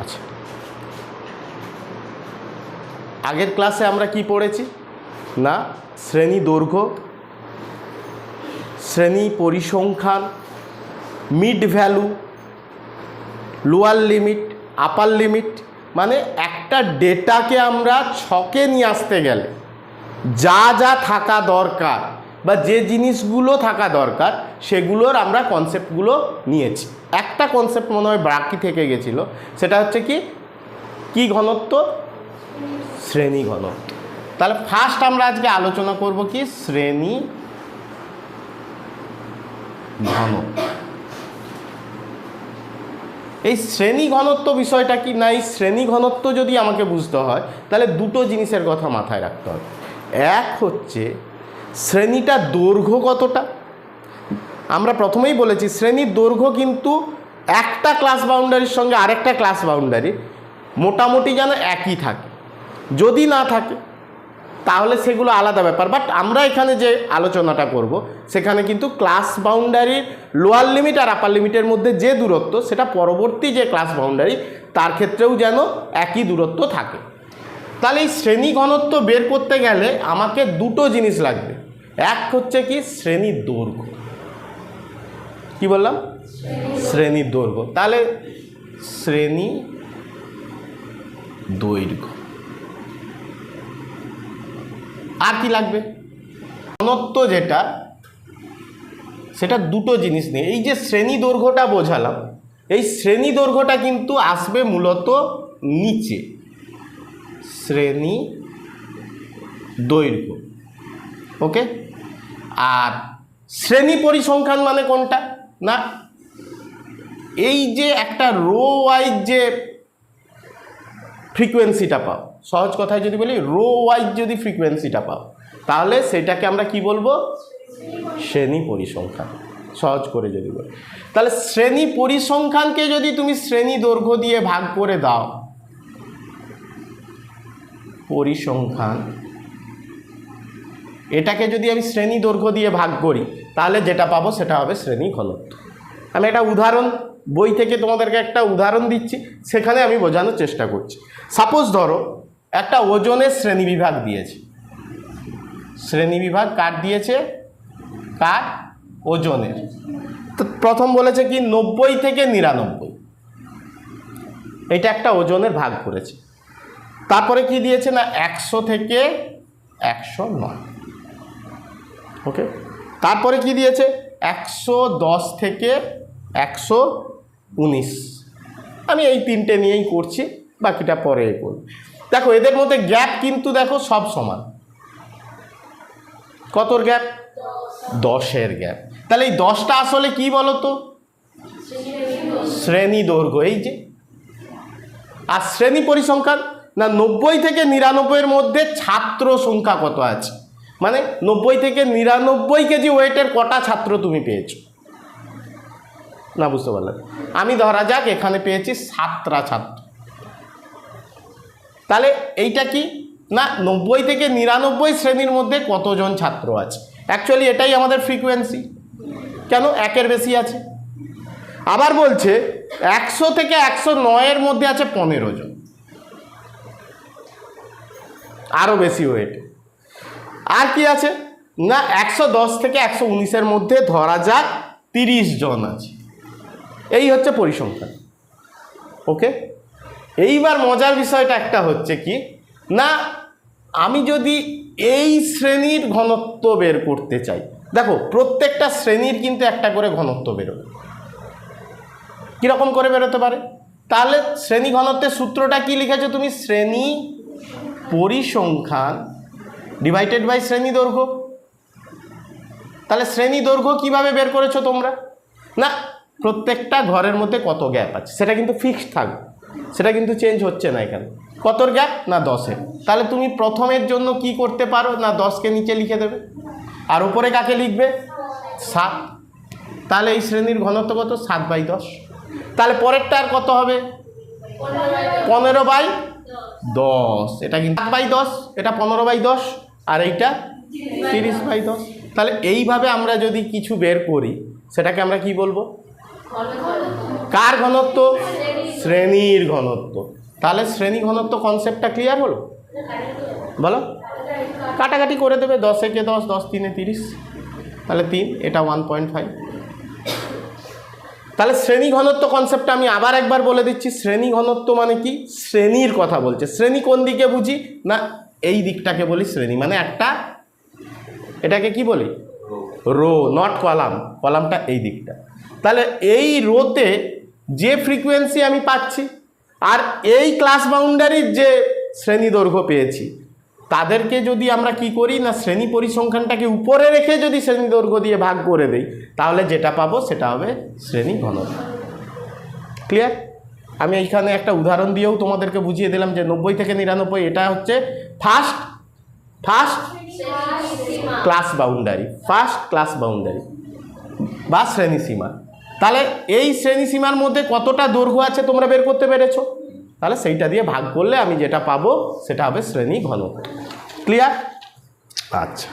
আচ্ছা। আগের ক্লাসে আমরা কি পড়েছি? না, শ্রেণি দৈর্ঘ্য, শ্রেণি পরিসংখ্যান, mid value, lower limit, upper limit মানে একটা ডেটাকে আমরা ছকে নিয়ে আসতে গেলে যা যা থাকা দরকার বা যে জিনিসগুলো থাকা দরকার, সেগুলোর আমরা কনসেপ্টগুলো নিয়েছি। একটা কনসেপ্ট মনে হয় বাকি থেকে গেছিল, সেটা হচ্ছে কি কি ঘনত্ব? শ্রেণি ঘনত্ব। তাহলে ফার্স্ট আমরা আজকে আলোচনা করব কি, শ্রেণি ঘনত্ব। এই শ্রেণি ঘনত্ব বিষয়টা কি? না, এই শ্রেণি ঘনত্ব যদি আমাকে বুঝতে হয়, তাহলে দুটো জিনিসের কথা মাথায় রাখতে হবে। এক হচ্ছে শ্রেণীটা দৈর্ঘ্য কতটা? আমরা প্রথমেই বলেছি, শ্রেণির দৈর্ঘ্য কিন্তু একটা ক্লাস বাউন্ডারির সঙ্গে আরেকটা ক্লাস বাউন্ডারি মোটামুটি যেন একই থাকে। যদি না থাকে, তাহলে সেগুলো আলাদা ব্যাপার। বাট আমরা এখানে যে আলোচনাটা করব, সেখানে কিন্তু ক্লাস বাউন্ডারির লোয়ার লিমিট আর আপার লিমিটের মধ্যে যে দূরত্ব, সেটা পরবর্তী যে ক্লাস বাউন্ডারি তার ক্ষেত্রেও যেন একই দূরত্ব থাকে। তাহলে এই শ্রেণি ঘনত্ব বের করতে গেলে আমাকে দুটো জিনিস লাগবে। এক হচ্ছে কি শ্রেণির দৈর্ঘ্য। কি বললাম? শ্রেণির দৈর্ঘ্য। তাহলে শ্রেণি দৈর্ঘ্য। আর কি লাগবে? ঘনত্ব যেটা, সেটা দুটো জিনিস নিয়ে। এই যে শ্রেণি দৈর্ঘ্যটা বোঝালাম, এই শ্রেণি দৈর্ঘ্যটা কিন্তু আসবে মূলত নিচে। শ্রেণি দৈর্ঘ্য। ওকে? আর শ্রেণি পরিসংখ্যান মানে কোনটা? না? এই যে একটা রো ওয়াইজ যে ফ্রিকোয়েন্সিটা পাও, সহজ কথায় যদি বলি, রো ওয়াইজ যদি ফ্রিকোয়েন্সিটা পাও, তাহলে সেটাকে আমরা কি বলব? শ্রেণি পরিসংখ্যান, সহজ করে যদি বলি। তাহলে শ্রেণি পরিসংখ্যানকে যদি তুমি শ্রেণি দৈর্ঘ্য দিয়ে ভাগ করে দাও, পরিসংখ্যান এটাকে যদি আমি শ্রেণি দৈর্ঘ্য দিয়ে ভাগ করি, তাহলে যেটা পাবো সেটা হবে শ্রেণি ঘনত্ব। আমি একটা উদাহরণ, বই থেকে তোমাদেরকে একটা উদাহরণ দিচ্ছি, সেখানে আমি বোঝানোর চেষ্টা করছি। সাপোজ ধরো, একটা ওজনের শ্রেণি বিভাগ দিয়েছে। শ্রেণি বিভাগ কার দিয়েছে? কার? ওজনের। তো প্রথম বলেছে কি, নব্বই থেকে নিরানব্বই। এটা একটা ওজনের ভাগ করেছে। তারপরে কি দিয়েছে না, একশো থেকে একশো নয়। ওকে তারপরে কি দিয়েছে? একশো দশ থেকে একশো উনিশ। আমি এই তিনটে নিয়েই করছি, বাকিটা পরে করব। দেখো, এদের মধ্যে গ্যাপ কিন্তু দেখো সব সমান। কতর গ্যাপ? দশের গ্যাপ। তাহলে এই দশটা আসলে কি বলো তো শ্রেণি দৈর্ঘ্য। এই যে, আর শ্রেণি পরিসংখ্যান? না, নব্বই থেকে নিরানব্বইয়ের মধ্যে ছাত্র সংখ্যা কত আছে? মানে নব্বই থেকে নিরানব্বই কেজি ওয়েটের কটা ছাত্র তুমি পেয়েছ? না, বুঝতে পারলাম। আমি ধরা যাক, এখানে পেয়েছি সাতটা ছাত্র। তাহলে এইটা কি? না, নব্বই থেকে নিরানব্বই শ্রেণির মধ্যে কতজন ছাত্র আছে? অ্যাকচুয়ালি এটাই আমাদের ফ্রিকোয়েন্সি কেন? একের বেশি আছে। আবার বলছে, একশো থেকে একশো নয়ের মধ্যে আছে পনেরো জন। আরও বেশি ওয়েট। আর কি আছে? না, একশো দশ থেকে একশো উনিশের মধ্যে ধরা যাক তিরিশ জন আছে। এই হচ্ছে পরিসংখ্যান। ওকে? এইবার মজার বিষয়টা একটা হচ্ছে কি? না, আমি যদি এই শ্রেণির ঘনত্ব বের করতে চাই, দেখো, প্রত্যেকটা শ্রেণির কিন্তু একটা করে ঘনত্ব বেরোবে। কীরকম করে বেরোতে পারে? তাহলে শ্রেণি ঘনত্বের সূত্রটা কি লিখেছো তুমি? শ্রেণি পরিসংখ্যান ডিভাইডেড বাই শ্রেণি দৈর্ঘ্য। তাহলে শ্রেণি দৈর্ঘ্য কীভাবে বের করেছ তোমরা? না, প্রত্যেকটা ঘরের মধ্যে কত গ্যাপ আছে? সেটা কিন্তু ফিক্সড থাকবে। সেটা কিন্তু চেঞ্জ হচ্ছে না এখানে। কতর গ্যাপ না, দশের। তাহলে তুমি প্রথমের জন্য কি করতে পারো? না, দশকে নিচে লিখে দেবে। আর উপরে কাকে লিখবে? সাত। তাহলে এই শ্রেণির ঘনত্ব কত? সাত বাই দশ। তাহলে পরেরটা আর কত হবে? পনেরো বাই দশ। এটা কিন্তু সাত বাই দশ, এটা পনেরো বাই দশ। আর এইটা তিরিশ বাই দশ। তাহলে এইভাবে আমরা যদি কিছু বের করি, সেটাকে আমরা কি বলব? কার ঘনত্ব? শ্রেণির ঘনত্ব। তাহলে শ্রেণি ঘনত্ব কনসেপ্টটা ক্লিয়ার হলো? বলো। কাটাকাটি করে দেবে দশ দশ দশ তিনে তিরিশ। তাহলে তিন, এটা ওয়ান পয়েন্ট ফাইভ তাহলে শ্রেণি ঘনত্ব কনসেপ্টটা আমি আবার একবার বলে দিচ্ছি। শ্রেণি ঘনত্ব মানে কি? শ্রেণির কথা বলছে। শ্রেণি কোন দিকে বুঝি? না এই দিকটাকে বলি শ্রেণি। মানে একটা, এটাকে কি বলি? রো নট কলাম কলামটা এই দিকটা। তাহলে এই রোতে যে ফ্রিকোয়েন্সি আমি পাচ্ছি, আর এই ক্লাস বাউন্ডারির যে শ্রেণি দৈর্ঘ্য পেয়েছি, তাদেরকে যদি আমরা কি করি না, শ্রেণি পরিসংখ্যানটাকে উপরে রেখে যদি শ্রেণি দৈর্ঘ্য দিয়ে ভাগ করে দেই, তাহলে যেটা পাবো সেটা হবে শ্রেণি ঘনত্ব। ক্লিয়ার আমি এইখানে একটা উদাহরণ দিয়েও তোমাদেরকে বুঝিয়ে দিলাম যে নব্বই থেকে নিরানব্বই, এটা হচ্ছে first first class boundary first class boundary বা শ্রেণীসীমা তাহলে এই শ্রেণীসীমার মধ্যে কতটা দৈর্ঘ্য আছে তোমরা বের করতে পেরেছ? তাহলে সেইটা দিয়ে ভাগ করলে আমি যেটা পাবো সেটা হবে শ্রেণি ঘনত্ব ক্লিয়ার আচ্ছা।